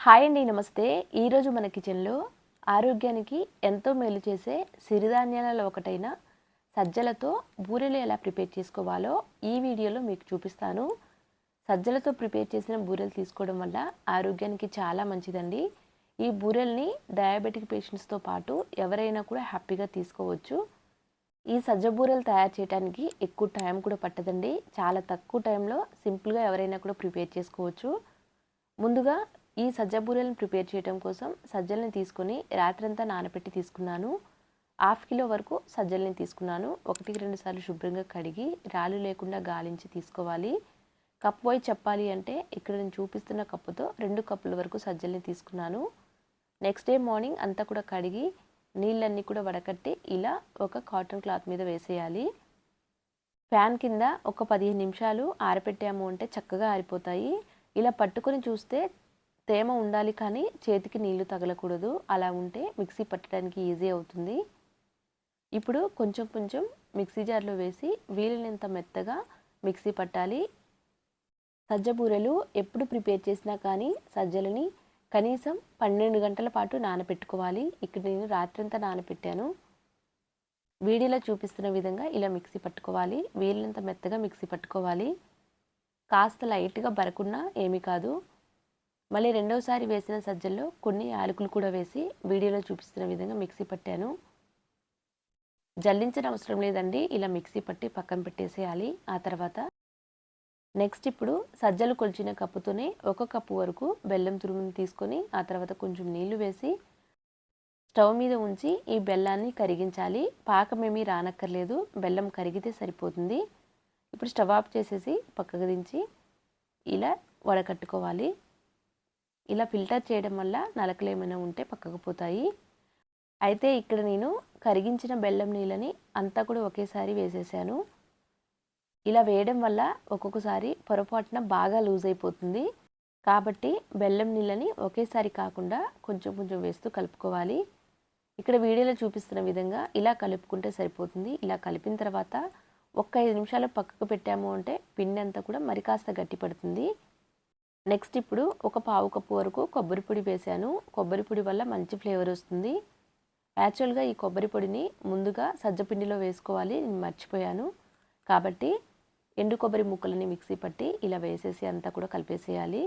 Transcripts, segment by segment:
Hi అండి నమస్తే. ఈరోజు మన కిచెన్లో ఆరోగ్యానికి ఎంతో మేలు చేసే సిరిధాన్యాలలో ఒకటైన సజ్జలతో బూరెలు ఎలా ప్రిపేర్ చేసుకోవాలో ఈ వీడియోలో మీకు చూపిస్తాను. సజ్జలతో ప్రిపేర్ చేసిన బూరెలు తీసుకోవడం వల్ల ఆరోగ్యానికి చాలా మంచిదండి. ఈ బూరెల్ని డయాబెటిక్ పేషెంట్స్తో పాటు ఎవరైనా కూడా హ్యాపీగా తీసుకోవచ్చు. ఈ సజ్జ బూరెలు తయారు చేయడానికి ఎక్కువ టైం కూడా పట్టదండి. చాలా తక్కువ టైంలో సింపుల్గా ఎవరైనా కూడా ప్రిపేర్ చేసుకోవచ్చు. ముందుగా ఈ సజ్జ బూరెలను ప్రిపేర్ చేయడం కోసం సజ్జల్ని తీసుకొని రాత్రంతా నానబెట్టి తీసుకున్నాను. హాఫ్ కిలో వరకు సజ్జల్ని తీసుకున్నాను. ఒకటికి రెండు సార్లు శుభ్రంగా కడిగి రాళ్ళు లేకుండా గాలించి తీసుకోవాలి. కప్ పోయి చెప్పాలి అంటే ఇక్కడ నేను చూపిస్తున్న కప్పుతో రెండు కప్పుల వరకు సజ్జల్ని తీసుకున్నాను. నెక్స్ట్ డే మార్నింగ్ అంతా కూడా కడిగి నీళ్ళన్నీ కూడా వడకట్టి ఇలా ఒక కాటన్ క్లాత్ మీద వేసేయాలి. ఫ్యాన్ కింద ఒక పదిహేను నిమిషాలు ఆరపెట్టాము అంటే చక్కగా ఆరిపోతాయి. ఇలా పట్టుకొని చూస్తే తేమ ఉండాలి కానీ చేతికి నీళ్ళు తగలకూడదు. అలా ఉంటే మిక్సీ పట్టడానికి ఈజీ అవుతుంది. ఇప్పుడు కొంచెం కొంచెం మిక్సీ జార్లో వేసి వీలైనంత మెత్తగా మిక్సీ పట్టాలి. సజ్జ బూరెలు ఎప్పుడు ప్రిపేర్ చేసినా కానీ సజ్జలని కనీసం పన్నెండు గంటల పాటు నానబెట్టుకోవాలి ఇక్కడ నేను రాత్రంతా నానబెట్టాను వీడియోలో చూపిస్తున్న విధంగా ఇలా మిక్సీ పట్టుకోవాలి. వీలైనంత మెత్తగా మిక్సీ పట్టుకోవాలి. కాస్త లైట్గా బరకున్నా ఏమీ కాదు. మళ్ళీ రెండవసారి వేసిన సజ్జల్లో కొన్ని యాలకులు కూడా వేసి వీడియోలో చూపిస్తున్న విధంగా మిక్సీ పట్టాను. జల్లించిన అవసరం లేదండి ఇలా మిక్సీ పట్టి పక్కన పెట్టేసేయాలి. ఆ తర్వాత నెక్స్ట్ ఇప్పుడు సజ్జలు కొలిచిన కప్పుతోనే ఒక కప్పు వరకు బెల్లం తురుముని తీసుకొని ఆ తర్వాత కొంచెం నీళ్ళు వేసి స్టవ్ మీద ఉంచి ఈ బెల్లాన్ని కరిగించాలి. పాకమేమీ రానక్కర్లేదు బెల్లం కరిగితే సరిపోతుంది. ఇప్పుడు స్టవ్ ఆఫ్ చేసేసి పక్కకు దించి ఇలా వడకట్టుకోవాలి. ఇలా ఫిల్టర్ చేయడం వల్ల నలకలు ఏమైనా ఉంటే పక్కకు పోతాయి. అయితే ఇక్కడ నేను కరిగించిన బెల్లం నీళ్ళని అంతా కూడా ఒకేసారి వేసేసాను. ఇలా వేయడం వల్ల ఒక్కొక్కసారి పొరపాటున బాగా లూజ్ అయిపోతుంది. కాబట్టి బెల్లం నీళ్ళని ఒకేసారి కాకుండా కొంచెం కొంచెం వేస్తూ కలుపుకోవాలి. ఇక్కడ వీడియోలో చూపిస్తున్న విధంగా ఇలా కలుపుకుంటే సరిపోతుంది. ఇలా కలిపిన తర్వాత ఒక్క ఐదు నిమిషాలు పక్కకు పెట్టాము అంటే పిండి అంతా కూడా మరి కాస్త గట్టి పడుతుంది నెక్స్ట్ ఇప్పుడు ఒక పావు కప్పు వరకు కొబ్బరి పొడి వేసాను. కొబ్బరి పొడి వల్ల మంచి ఫ్లేవర్ వస్తుంది. యాక్చువల్గా ఈ కొబ్బరి పొడిని ముందుగా సజ్జపిండిలో వేసుకోవాలి. నేను మర్చిపోయాను. కాబట్టి ఎండు కొబ్బరి ముక్కలని మిక్సీ పట్టి ఇలా వేసేసి అంతా కూడా కలిపేసేయాలి.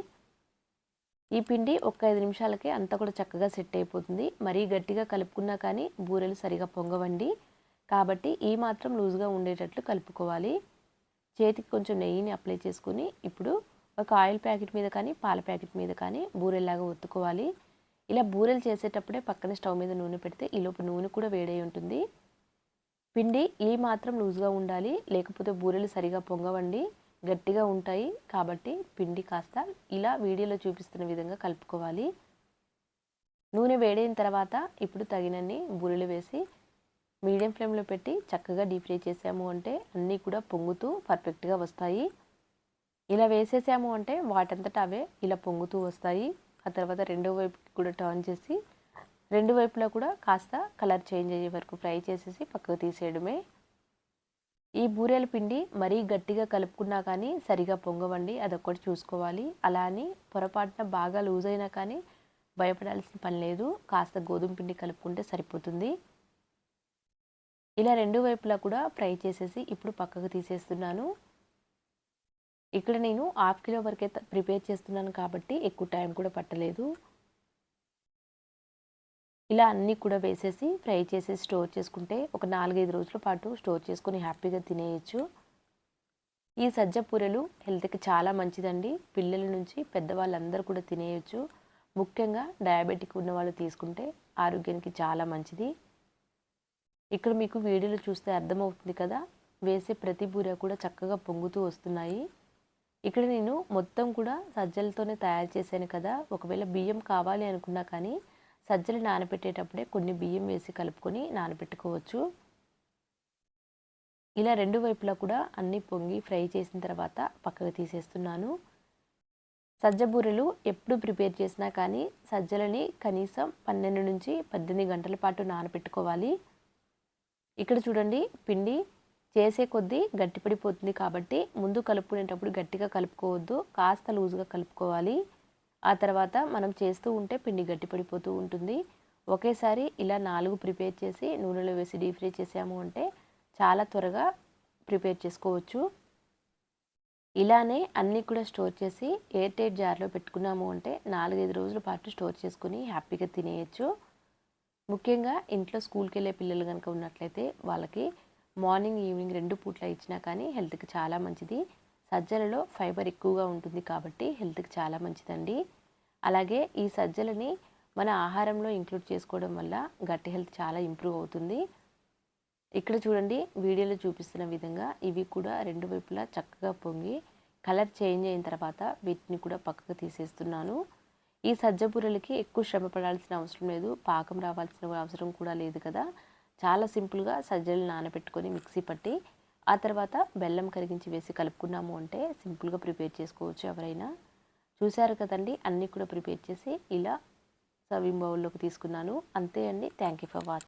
ఈ పిండి ఒక ఐదు నిమిషాలకే అంతా కూడా చక్కగా సెట్ అయిపోతుంది. మరీ గట్టిగా కలుపుకున్నా కానీ బూరెలు సరిగా పొంగవండి. కాబట్టి ఈ మాత్రం లూజ్గా ఉండేటట్లు కలుపుకోవాలి. చేతికి కొంచెం నెయ్యిని అప్లై చేసుకుని ఇప్పుడు ఒక ఆయిల్ ప్యాకెట్ మీద కానీ పాల ప్యాకెట్ మీద కానీ బూరెల్లాగా ఒత్తుకోవాలి. ఇలా బూరెలు చేసేటప్పుడే పక్కన స్టవ్ మీద నూనె పెడితే ఈలోపు నూనె కూడా వేడై ఉంటుంది. పిండి ఈ మాత్రం లూజ్గా ఉండాలి. లేకపోతే బూరెలు సరిగా పొంగవండి. గట్టిగా ఉంటాయి. కాబట్టి పిండి కాస్త ఇలా వీడియోలో చూపిస్తున్న విధంగా కలుపుకోవాలి. నూనె వేడైన తర్వాత ఇప్పుడు తగినన్ని బూరెలు వేసి మీడియం ఫ్లేమ్లో పెట్టి చక్కగా డీప్ ఫ్రై చేసాము అంటే అన్నీ కూడా పొంగుతూ పర్ఫెక్ట్గా వస్తాయి. ఇలా వేసేసాము అంటే వాటంతటా అవే ఇలా పొంగుతూ వస్తాయి. ఆ తర్వాత రెండో వైపుకి కూడా టర్న్ చేసి రెండు వైపులా కూడా కాస్త కలర్ చేంజ్ అయ్యే వరకు ఫ్రై చేసేసి పక్కకు తీసేయడమే. ఈ బూరెల పిండి మరీ గట్టిగా కలుపుకున్నా కానీ సరిగా పొంగవండి అదొక్కటి చూసుకోవాలి. అలా అని పొరపాటున బాగా లూజ్ అయినా కానీ భయపడాల్సిన పని లేదు. కాస్త గోధుమ పిండి కలుపుకుంటే సరిపోతుంది. ఇలా రెండు వైపులా కూడా ఫ్రై చేసేసి ఇప్పుడు పక్కకు తీసేస్తున్నాను. ఇక్కడ నేను హాఫ్ కిలో వరకే ప్రిపేర్ చేస్తున్నాను కాబట్టి ఎక్కువ టైం కూడా పట్టలేదు. ఇలా అన్నీ కూడా వేసేసి ఫ్రై చేసి స్టోర్ చేసుకుంటే ఒక నాలుగైదు రోజుల పాటు స్టోర్ చేసుకొని హ్యాపీగా తినేయచ్చు. ఈ సజ్జ పూరలు హెల్త్కి చాలా మంచిదండి. పిల్లల నుంచి పెద్దవాళ్ళందరూ కూడా తినేయచ్చు. ముఖ్యంగా డయాబెటిక్ ఉన్న వాళ్ళు తీసుకుంటే ఆరోగ్యానికి చాలా మంచిది. ఇక్కడ మీకు వీడియోలో చూస్తే అర్థమవుతుంది కదా వేసే ప్రతి బూర కూడా చక్కగా పొంగుతూ వస్తున్నాయి. ఇక్కడ నేను మొత్తం కూడా సజ్జలతోనే తయారు చేశాను కదా. ఒకవేళ బియ్యం కావాలి అనుకున్నా కానీ సజ్జలు నానబెట్టేటప్పుడే కొన్ని బియ్యం వేసి కలుపుకొని నానబెట్టుకోవచ్చు. ఇలా రెండు వైపులా కూడా అన్నీ పొంగి ఫ్రై చేసిన తర్వాత పక్కకు తీసేస్తున్నాను. సజ్జ బూరెలు ఎప్పుడు ప్రిపేర్ చేసినా కానీ సజ్జలని కనీసం పన్నెండు నుంచి పద్దెనిమిది గంటల పాటు నానబెట్టుకోవాలి. ఇక్కడ చూడండి పిండి చేసే కొద్దీ గట్టిపడిపోతుంది కాబట్టి ముందు కలుపుకునేటప్పుడు గట్టిగా కలుపుకోవద్దు కాస్త లూజుగా కలుపుకోవాలి. ఆ తర్వాత మనం చేస్తూ ఉంటే పిండి గట్టిపడిపోతూ ఉంటుంది. ఒకేసారి ఇలా నాలుగు ప్రిపేర్ చేసి నూనెలో వేసి డీప్ ఫ్రై చేసాము అంటే చాలా త్వరగా ప్రిపేర్ చేసుకోవచ్చు. ఇలానే అన్నీ కూడా స్టోర్ చేసి ఎయిర్ టైట్ జార్లో పెట్టుకున్నాము అంటే నాలుగైదు రోజుల పాటు స్టోర్ చేసుకుని హ్యాపీగా తినేయచ్చు. ముఖ్యంగా ఇంట్లో స్కూల్కి వెళ్ళే పిల్లలు కనుక ఉన్నట్లయితే వాళ్ళకి మార్నింగ్ ఈవినింగ్ రెండు పూట్ల ఇచ్చినా కానీ హెల్త్కి చాలా మంచిది. సజ్జలలో ఫైబర్ ఎక్కువగా ఉంటుంది కాబట్టి హెల్త్కి చాలా మంచిదండి. అలాగే ఈ సజ్జలని మన ఆహారంలో ఇంక్లూడ్ చేసుకోవడం వల్ల గట్టి హెల్త్ చాలా ఇంప్రూవ్ అవుతుంది. ఇక్కడ చూడండి వీడియోలో చూపిస్తున్న విధంగా ఇవి కూడా రెండు వైపులా చక్కగా పొంగి కలర్ చేంజ్ అయిన తర్వాత వీటిని కూడా పక్కకు తీసేస్తున్నాను. ఈ సజ్జ బూరెలకి ఎక్కువ శ్రమ పడాల్సిన అవసరం లేదు. పాకం రావాల్సిన అవసరం కూడా లేదు కదా. చాలా సింపుల్గా సజ్జలు నానబెట్టుకొని మిక్సీ పట్టి ఆ తర్వాత బెల్లం కరిగించి వేసి కలుపుకున్నాము అంటే సింపుల్గా ప్రిపేర్ చేసుకోవచ్చు ఎవరైనా. చూశారు కదండి అన్నీ కూడా ప్రిపేర్ చేసి ఇలా సర్వింగ్ బౌల్లోకి తీసుకున్నాను. అంతే అండి. Thank you for watching